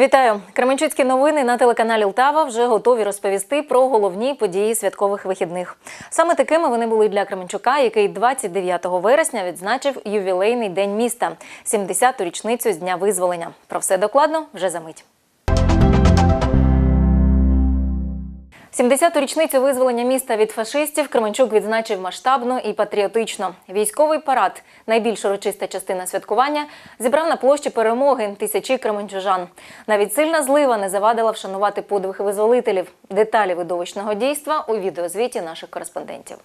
Вітаю! Кременчуцькі новини на телеканалі Лтава вже готові розповісти про головні події святкових вихідних. Саме такими вони були для Кременчука, який 29 вересня відзначив ювілейний день міста 70-ту річницю з дня визволення. Про все докладно вже за мить. 70-ту річницю визволення міста від фашистів Кременчук відзначив масштабно і патріотично. Військовий парад, найбільш урочиста частина святкування, зібрав на площі перемоги тисячі кременчужан. Навіть сильна злива не завадила вшанувати подвиг визволителів. Деталі видовищного дійства у відеозвіті наших кореспондентів.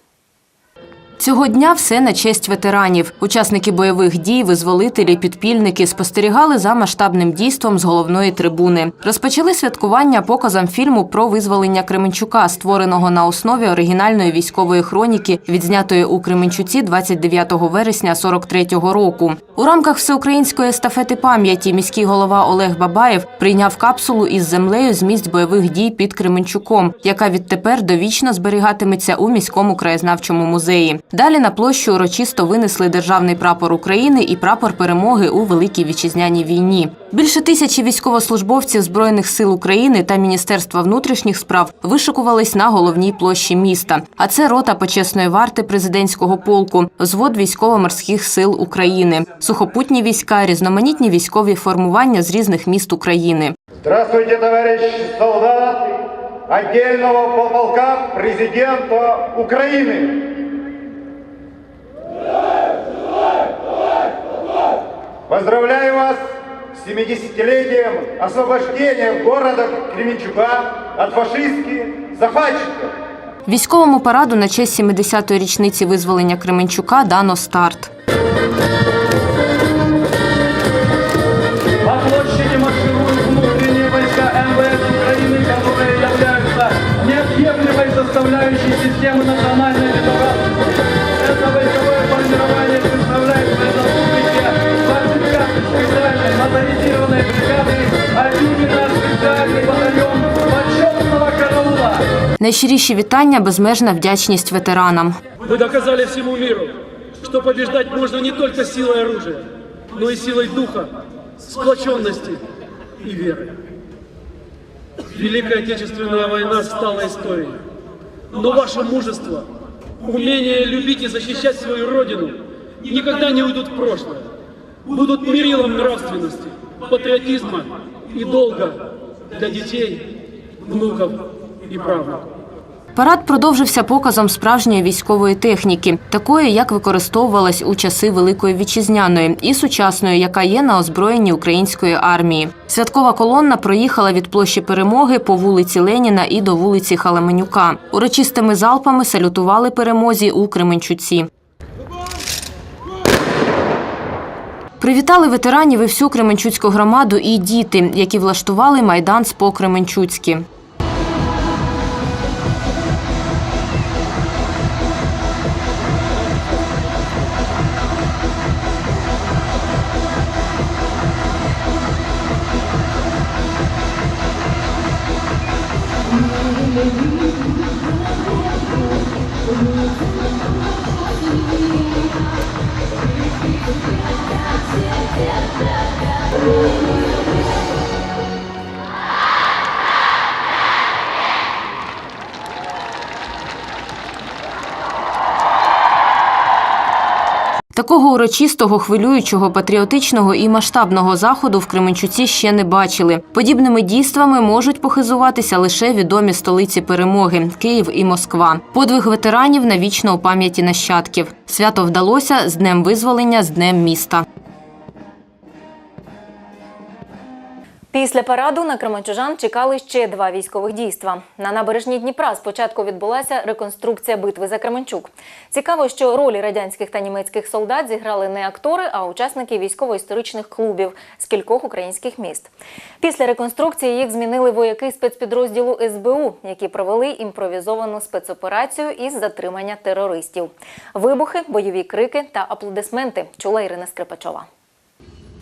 Цього дня все на честь ветеранів. Учасники бойових дій, визволителі, підпільники спостерігали за масштабним дійством з головної трибуни. Розпочали святкування показом фільму про визволення Кременчука, створеного на основі оригінальної військової хроніки, відзнятої у Кременчуці 29 вересня 43-го року. У рамках всеукраїнської естафети пам'яті міський голова Олег Бабаєв прийняв капсулу із землею з місць бойових дій під Кременчуком, яка відтепер довічно зберігатиметься у міському краєзнавчому музеї. Далі на площу урочисто винесли державний прапор України і прапор перемоги у Великій вітчизняній війні. Більше тисячі військовослужбовців збройних сил України та Міністерства внутрішніх справ вишикувались на головній площі міста. А це рота почесної варти президентського полку, взвод військово-морських сил України, сухопутні війська, різноманітні військові формування з різних міст України. Здравствуйте, товарищи солдаты отдельного полка президента Украины. Поздравляю вас с 70-летием освобождения города Кременчука от фашистских захватчиков. Військовому параду на честь 70-ї річниці визволення Кременчука дано старт. По площади маршируют внутренние войска МВС Украины, которые являются неотъемлемой составляющей системы национальной безопасности. специальной моторизированной бригады, а именно специальный батальон почетного караула. Найщиріші вітання, безмежна вдячність ветеранам. Вы доказали всему миру, что побеждать можно не только силой оружия, но и силой духа, сплоченности и веры. Великая Отечественная война стала историей. Но ваше мужество, умение любить и защищать свою родину никогда не уйдут в прошлое. Будут мерилом нравственности, патриотизма и долга для детей, внуков и правнуков. Парад продовжився показом справжньої військової техніки, такої, як використовувалась у часи Великої Вітчизняної, і сучасної, яка є на озброєнні української армії. Святкова колонна проїхала від площі перемоги по вулиці Леніна і до вулиці Халаменюка. Урочистими залпами салютували перемозі у Кременчуці. Привітали ветеранів і всю Кременчуцьку громаду і діти, які влаштували майдан по Кременчуцьки. Такого урочистого, хвилюючого, патріотичного і масштабного заходу в Кременчуці ще не бачили. Подібними дійствами можуть похизуватися лише відомі столиці перемоги Київ і Москва. Подвиг ветеранів навічно у пам'яті нащадків. Свято вдалося з днем визволення, з днем міста. Після параду на кременчужан чекали ще два військових дійства. На набережні Дніпра спочатку відбулася реконструкція битви за Кременчук. Цікаво, що ролі радянських та німецьких солдат зіграли не актори, а учасники військово-історичних клубів з кількох українських міст. Після реконструкції їх змінили вояки спецпідрозділу СБУ, які провели імпровізовану спецоперацію із затримання терористів. Вибухи, бойові крики та аплодисменти чула Ірина Скрипачова.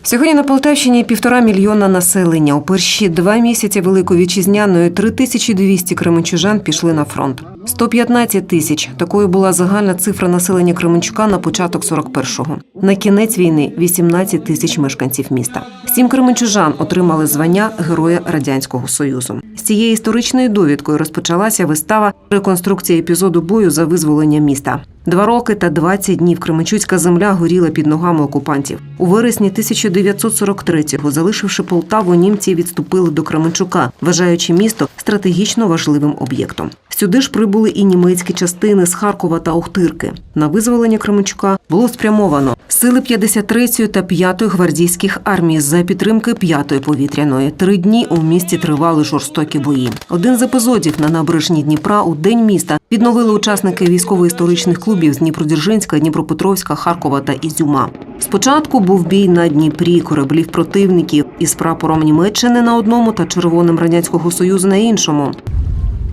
Сьогодні на Полтавщині півтора мільйона населення. У перші два місяці Великої вітчизняної 3200 кременчужан пішли на фронт. 115 тисяч. Такою була загальна цифра населення Кременчука на початок 41-го. На кінець війни 18 тисяч мешканців міста. Сім кременчужан отримали звання Героя Радянського Союзу. З цією історичною довідкою розпочалася вистава реконструкція епізоду бою за визволення міста. Два роки та 20 днів Кременчуцька земля горіла під ногами окупантів. У вересні 1943-го, залишивши Полтаву, німці відступили до Кременчука, вважаючи місто стратегічно важливим об'єктом. Сюди ж прибули і німецькі частини з Харкова та Охтирки. На визволення Кременчука було спрямовано сили 53-ї та 5-ї гвардійських армій за підтримки 5-ї повітряної. Три дні у місті тривали жорстокі бої. Один з епізодів на набережні Дніпра у день міста відновили учасники військово-історичних клубів з Дніпродзержинська, Дніпропетровська, Харкова та Ізюма. Спочатку був бій на Дніпрі кораблів противників із прапором Німеччини на одному та червоним радянського союзу на іншому.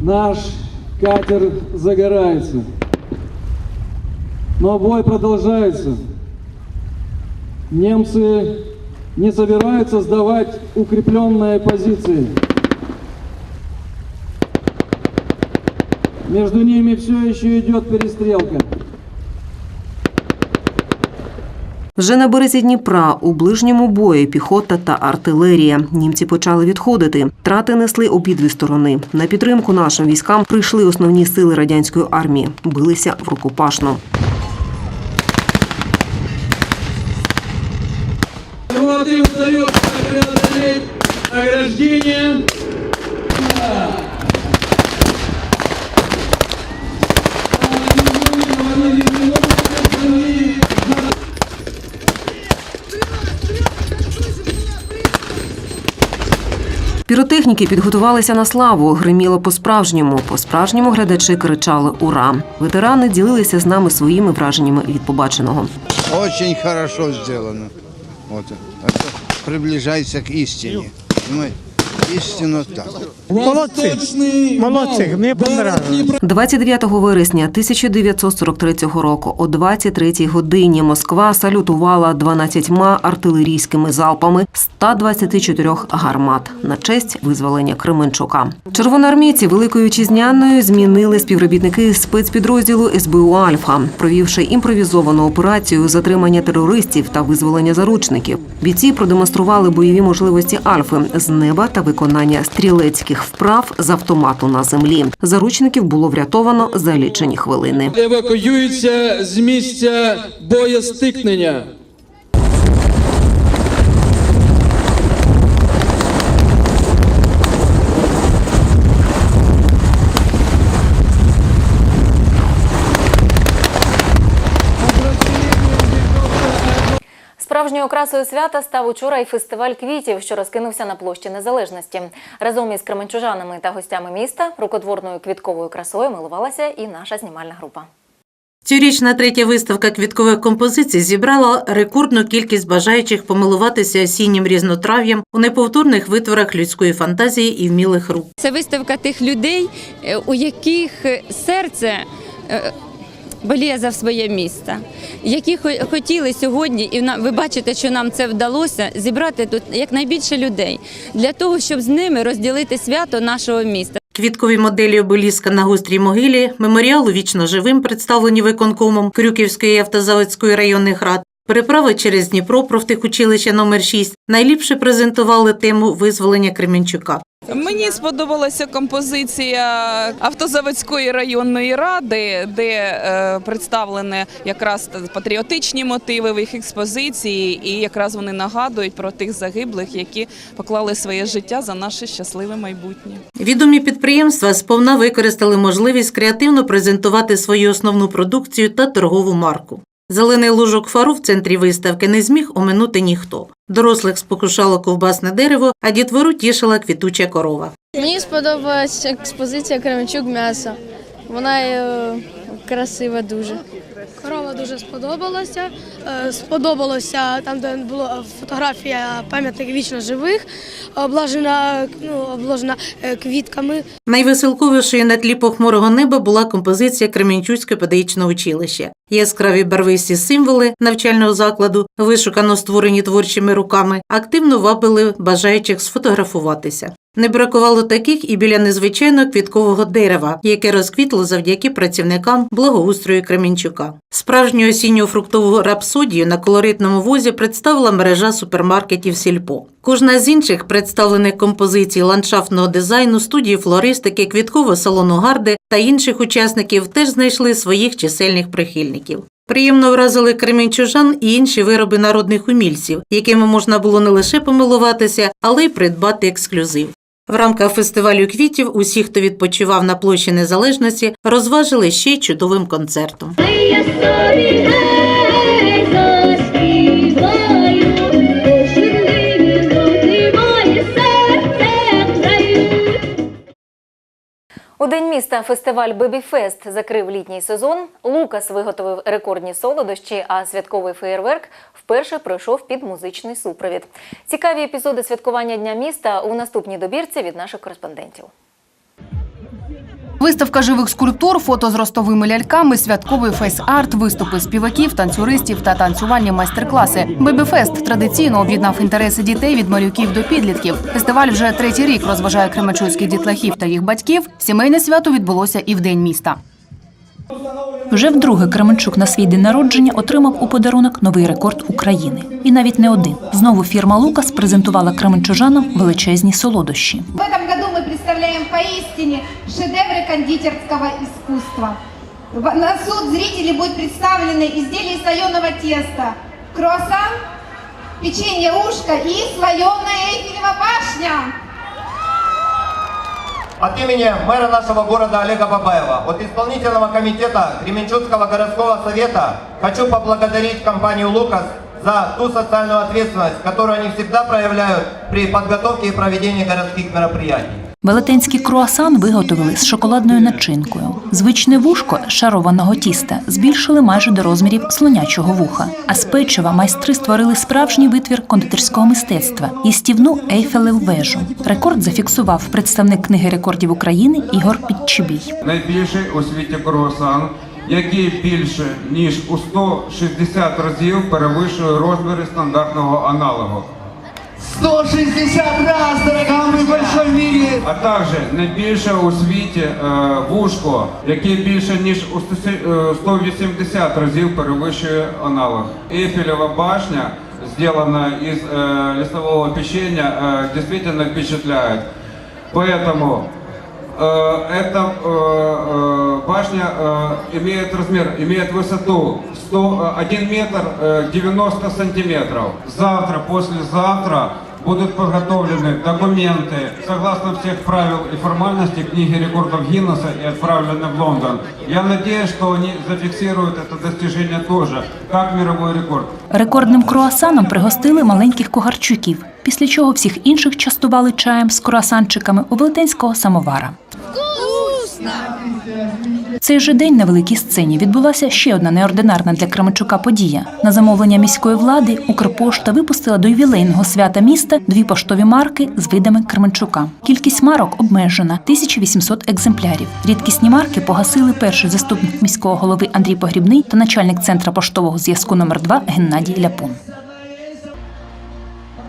Наш катер загорается. Но бой продолжается. Немцы не собираются сдавать укрепленные позиции. Между ними все еще идет перестрелка. Вже на березі Дніпра у ближньому бої піхота та артилерія. Німці почали відходити. Трати несли обидві сторони. На підтримку нашим військам прийшли основні сили радянської армії. Билися в рукопашну. Пилоты Піротехніки підготувалися на славу. Гриміло по-справжньому. По-справжньому глядачі кричали Ура! Ветерани ділилися з нами своїми враженнями від побаченого. Дуже хорошо зроблено. От. Это приближается к истине. Истина так. Молодці, молодці, мені понравилось. 29 вересня 1943 року о 23 годині Москва салютувала 12 артилерійськими залпами 124 гармат на честь визволення Кременчука. Червоноармійці Великої Вітчизняної змінили співробітники спецпідрозділу СБУ Альфа, провівши імпровізовану операцію затримання терористів та визволення заручників. Бійці продемонстрували бойові можливості Альфи з неба та виконання стрілецьких вправ з автомату на землі. Заручників було врятовано за лічені хвилини. Евакуюються з місця боєстикнення. Справжньою окрасою свята став учора й фестиваль квітів, що розкинувся на площі Незалежності. Разом із кременчужанами та гостями міста рукотворною квітковою красою милувалася і наша знімальна група. Цьогорічна третя виставка квіткових композицій зібрала рекордну кількість бажаючих помилуватися осіннім різнотрав'ям у неповторних витворах людської фантазії і вмілих рук. Це виставка тих людей, е, у яких серце е, боліє за своє місто, які хо- хотіли сьогодні, і ви бачите, що нам це вдалося, зібрати тут якнайбільше людей для того, щоб з ними розділити свято нашого міста. Квіткові моделі обеліска на гострій могилі, меморіалу вічно живим, представлені виконкомом Крюківської автозаводської районних рад. Переправи через Дніпро профтехучилища номер 6 найліпше презентували тему визволення Кременчука. Мені сподобалася композиція автозаводської районної ради, де е, представлені якраз патріотичні мотиви в їх експозиції, і якраз вони нагадують про тих загиблих, які поклали своє життя за наше щасливе майбутнє. Відомі підприємства сповна використали можливість креативно презентувати свою основну продукцію та торгову марку. Зелений лужок фару в центрі виставки не зміг оминути ніхто. Дорослих спокушало ковбасне дерево, а дітвору тішила квітуча корова. Мені сподобалась експозиція Кременчук м'ясо. Вона е, красива дуже. Корова дуже сподобалася. Е, Сподобалося там, де була фотографія пам'ятник вічно живих, обложена, ну, обложена е, квітками. Найвеселковішою на тлі похмурого неба була композиція Кременчуцького педагогічного училища. Яскраві барвисті символи навчального закладу, вишукано створені творчими руками, активно вабили бажаючих сфотографуватися. Не бракувало таких і біля незвичайного квіткового дерева, яке розквітло завдяки працівникам благоустрою Кременчука. Справжню осінню фруктову рапсодію на колоритному возі представила мережа супермаркетів Сільпо. Кожна з інших представлених композицій ландшафтного дизайну, студії флористики, квіткового салону гарди та інших учасників теж знайшли своїх чисельних прихильників. Приємно вразили кременчужан і інші вироби народних умільців, якими можна було не лише помилуватися, але й придбати ексклюзив. В рамках фестивалю квітів усі, хто відпочивав на площі Незалежності, розважили ще й чудовим концертом. У день міста фестиваль Бебіфест закрив літній сезон. Лукас виготовив рекордні солодощі, а святковий феєрверк вперше пройшов під музичний супровід. Цікаві епізоди святкування Дня міста у наступній добірці від наших кореспондентів. Виставка живих скульптур, фото з ростовими ляльками, святковий фейс-арт, виступи співаків, танцюристів та танцювальні майстер-класи. Бебіфест традиційно об'єднав інтереси дітей від малюків до підлітків. Фестиваль вже третій рік розважає кременчуцьких дітлахів та їх батьків. Сімейне свято відбулося і в день міста. Вже вдруге Кременчук на свій день народження отримав у подарунок новий рекорд України. І навіть не один. Знову фірма Лукас презентувала кременчужанам величезні солодощі. Представляем поистине шедевры кондитерского искусства. На суд зрителей будут представлены изделия из слоеного теста, круассан, печенье ушко и слоеная Эйфелева башня. От имени мэра нашего города Олега Бабаева, от исполнительного комитета Кременчуцкого городского совета хочу поблагодарить компанию «Лукас» за ту социальную ответственность, которую они всегда проявляют при подготовке и проведении городских мероприятий. Велетенський круасан виготовили з шоколадною начинкою. Звичне вушко шарованого тіста збільшили майже до розмірів слонячого вуха. А з печива майстри створили справжній витвір кондитерського мистецтва їстівну Ейфелеву вежу. Рекорд зафіксував представник книги рекордів України Ігор Підчебій. Найбільший у світі круасан, який більше ніж у 160 разів перевищує розміри стандартного аналогу. 160 раз, дорога, мы в большом мире. А також найбільше у світі е, вушко, яке більше ніж у 100 е, 180 разів перевищує аналог. Ейфелева башня, сделана из э, листового печенья, э, действительно впечатляет. Поэтому э, эта э, э, башня э, имеет размер, имеет высоту 100, э, 1 метр э, 90 сантиметров. Завтра, послезавтра будут подготовлены документы согласно всех правил и формальностей книги рекордов Гиннесса и отправлены в Лондон. Я надеюсь, что они зафиксируют это достижение тоже, как мировой рекорд. Рекордним круасаном пригостили маленьких когарчуків, після чого всіх інших частували чаєм з круасанчиками у велетенського самовара. Цей же день на великій сцені відбулася ще одна неординарна для Кременчука подія. На замовлення міської влади Укрпошта випустила до ювілейного свята міста дві поштові марки з видами Кременчука. Кількість марок обмежена 1800 екземплярів. Рідкісні марки погасили перший заступник міського голови Андрій Погрібний та начальник центра поштового зв'язку номер 2 Геннадій Ляпун.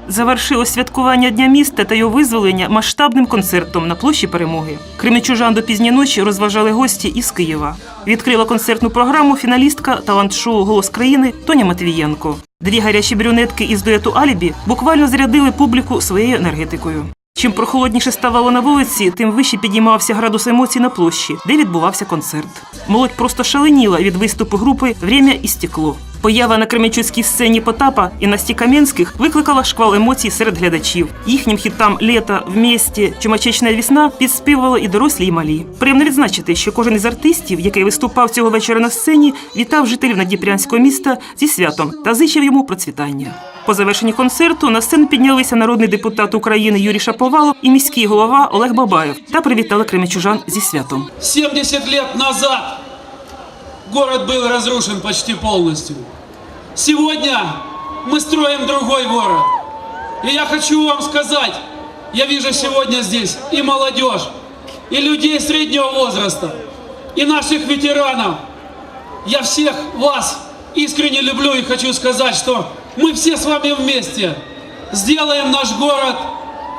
Завершилось святкування Дня міста та його визволення масштабним концертом на площі Перемоги. Кремічужан до пізньої ночі розважали гості із Києва. Відкрила концертну програму фіналістка талант-шоу Голос країни Тоня Матвієнко. Дві гарячі брюнетки із дуету Алібі буквально зарядили публіку своєю енергетикою. Чим прохолодніше ставало на вулиці, тим вище підіймався градус емоцій на площі, де відбувався концерт. Молодь просто шаленіла від виступу групи «Время і стекло». Поява на кременчуцькій сцені Потапа і Насті Кам'янських викликала шквал емоцій серед глядачів. Їхнім хітам «Лето», «Вместе», «Чумачечна весна» підспівували і дорослі, і малі. Приємно відзначити, що кожен із артистів, який виступав цього вечора на сцені, вітав жителів надніпрянського міста зі святом та зичив йому процвітання. По завершенні концерту на сцену піднялися народний депутат України Юрій Шаповалов і міський голова Олег Бабаєв та привітали кремічужан зі святом. 70 лет назад город был разрушен почти полностью. Сегодня мы строим другой город. И я хочу вам сказать, я вижу сегодня здесь и молодежь, и людей среднего возраста, и наших ветеранов. Я всех вас искренне люблю и хочу сказать, что мы все с вами вместе сделаем наш город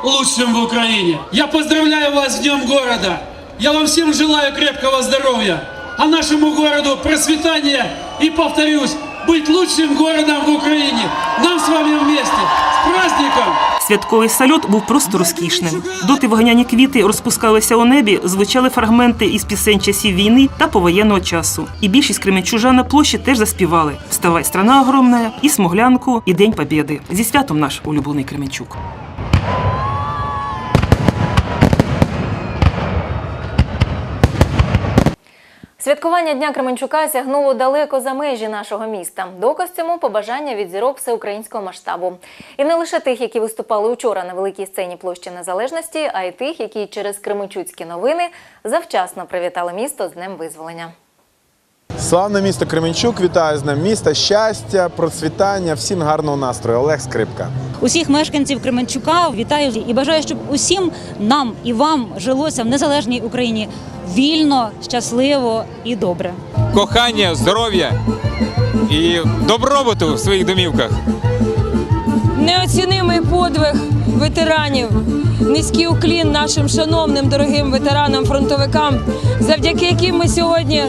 лучшим в Украине. Я поздравляю вас с Днем города. Я вам всем желаю крепкого здоровья, а нашему городу процветания и, повторюсь, быть лучшим городом в Украине. Нам с вами вместе. С праздником! Святковий салют був просто розкішним. Доти вогняні квіти розпускалися у небі, звучали фрагменти із пісень часів війни та повоєнного часу. І більшість кременчужан на площі теж заспівали Вставай, страна огромна, і смуглянку, і День Побєди. Зі святом наш улюблений Кременчук. Святкування Дня Кременчука сягнуло далеко за межі нашого міста. Доказ цьому побажання від зірок всеукраїнського масштабу. І не лише тих, які виступали учора на великій сцені площі Незалежності, а й тих, які через Кременчуцькі новини завчасно привітали місто з Днем Визволення. Славне місто Кременчук, вітаю з ним міста, щастя, процвітання, всім гарного настрою. Олег Скрипка. Усіх мешканців Кременчука вітаю і бажаю, щоб усім нам і вам жилося в незалежній Україні вільно, щасливо і добре. кохання, здоров'я і добробуту в своїх домівках. Неоцінимий подвиг ветеранів. Низький уклін нашим шановним дорогим ветеранам-фронтовикам, завдяки яким ми сьогодні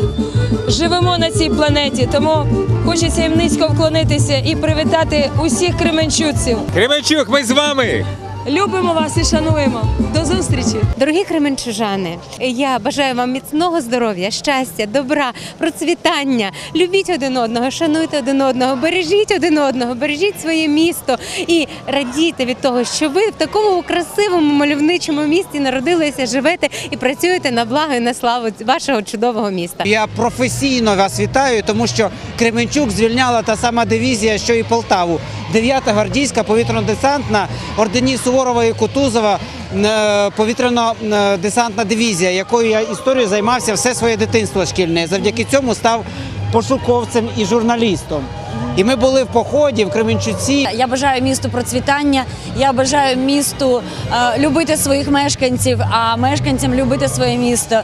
живемо на цій планеті. Тому хочеться їм низько вклонитися і привітати усіх кременчуців. Кременчук, ми з вами! Любимо вас і шануємо. До зустрічі! Дорогі кременчужани, я бажаю вам міцного здоров'я, щастя, добра, процвітання. Любіть один одного, шануйте один одного, бережіть один одного, бережіть своє місто і радійте від того, що ви в такому красивому мальовничому місті народилися, живете і працюєте на благо і на славу вашого чудового міста. Я професійно вас вітаю, тому що Кременчук звільняла та сама дивізія, що і Полтаву. 9-та гвардійська повітряно-десантна ордені Суворова і Кутузова е, повітряно-десантна дивізія, якою я історією займався все своє дитинство шкільне. Завдяки цьому став пошуковцем і журналістом. І ми були в поході в Кременчуці. Я бажаю місту процвітання. Я бажаю місту е, любити своїх мешканців, а мешканцям любити своє місто.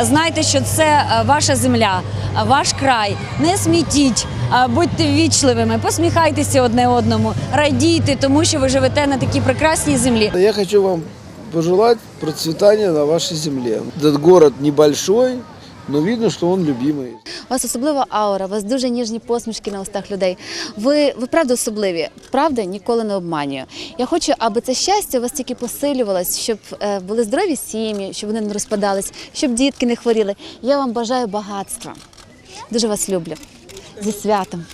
Знайте, що це е, ваша земля, ваш край. Не смітіть, будьте ввічливими, посміхайтеся одне одному, радійте, тому що ви живете на такій прекрасній землі. Я хочу вам пожелать процветания на вашей земле. Этот город небольшой, но видно, что он любимый. У вас особлива аура, у вас дуже ніжні посмішки на устах людей. Ви, ви правда особливі. Правда ніколи не обманює. Я хочу, аби це щастя у вас тільки посилювалось, щоб е, були здорові сім'ї, щоб вони не розпадались, щоб дітки не хворіли. Я вам бажаю багатства. Дуже вас люблю. Зі святом.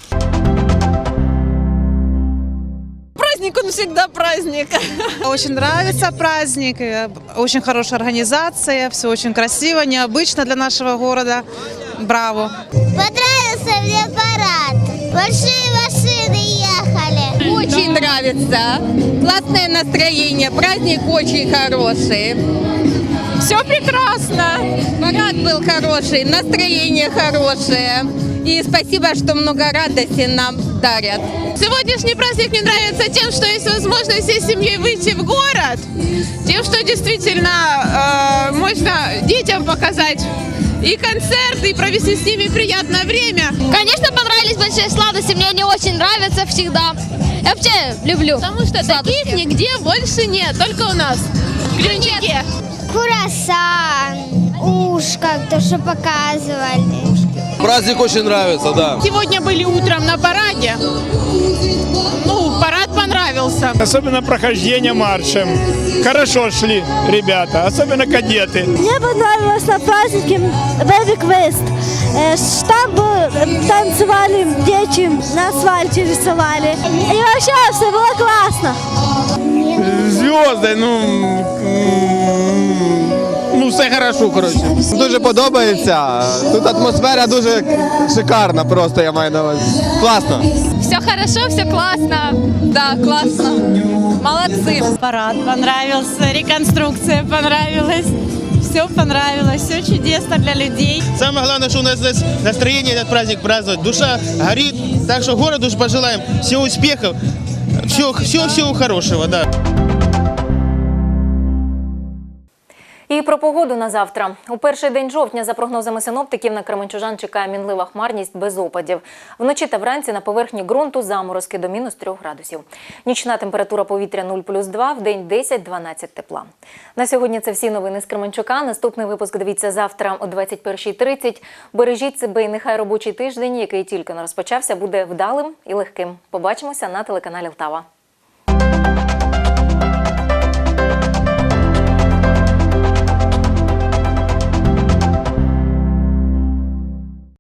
Праздник, он всегда праздник. Очень нравится праздник, э, очень хорошая организация, все очень красиво, необычно для нашего города. Браво! Понравился мне парад. Большие машины ехали. Очень нравится. Классное настроение. Праздник очень хороший. Все прекрасно. Парад был хороший, настроение хорошее. И спасибо, что много радости нам дарят. Сегодняшний праздник мне нравится тем, что есть возможность всей семьей выйти в город, тем, что действительно э, можно детям показать и концерты, и провести с ними приятное время. Конечно, понравились большие сладости, мне они очень нравятся всегда. Я вообще люблю Потому что таких нигде больше нет, только у нас. В. Курасан, ушко, то, что показывали. Праздник очень нравится, да. Сегодня были утром на параде. Ну, парад понравился. Особенно прохождение маршем. Хорошо шли ребята, особенно кадеты. Мне понравилось на празднике Baby Quest. Э, Там бы танцевали дети, на асфальте рисовали. И вообще все было классно. Звезди, ну. Ну, все хорошо, коротше. Дуже подобається. Тут атмосфера дуже шикарна, просто я маю на увазі. Класно. Все хорошо, все классно. Да, классно. Молодцы. Парад понравился, реконструкция понравилась. Все понравилось, все чудесно для людей. Самое главное, что у нас здесь настроение этот праздник праздновать. Душа горит. Так что городу ж пожелаем всего успехов, всего, всего, всего хорошего, да. І про погоду на завтра. У перший день жовтня, за прогнозами синоптиків, на Кременчужан чекає мінлива хмарність без опадів. Вночі та вранці на поверхні ґрунту заморозки до мінус 3 градусів. Нічна температура повітря 0 плюс 2, в день 10-12 тепла. На сьогодні це всі новини з Кременчука. Наступний випуск дивіться завтра о 21.30. Бережіть себе і нехай робочий тиждень, який тільки не розпочався, буде вдалим і легким. Побачимося на телеканалі Лтава.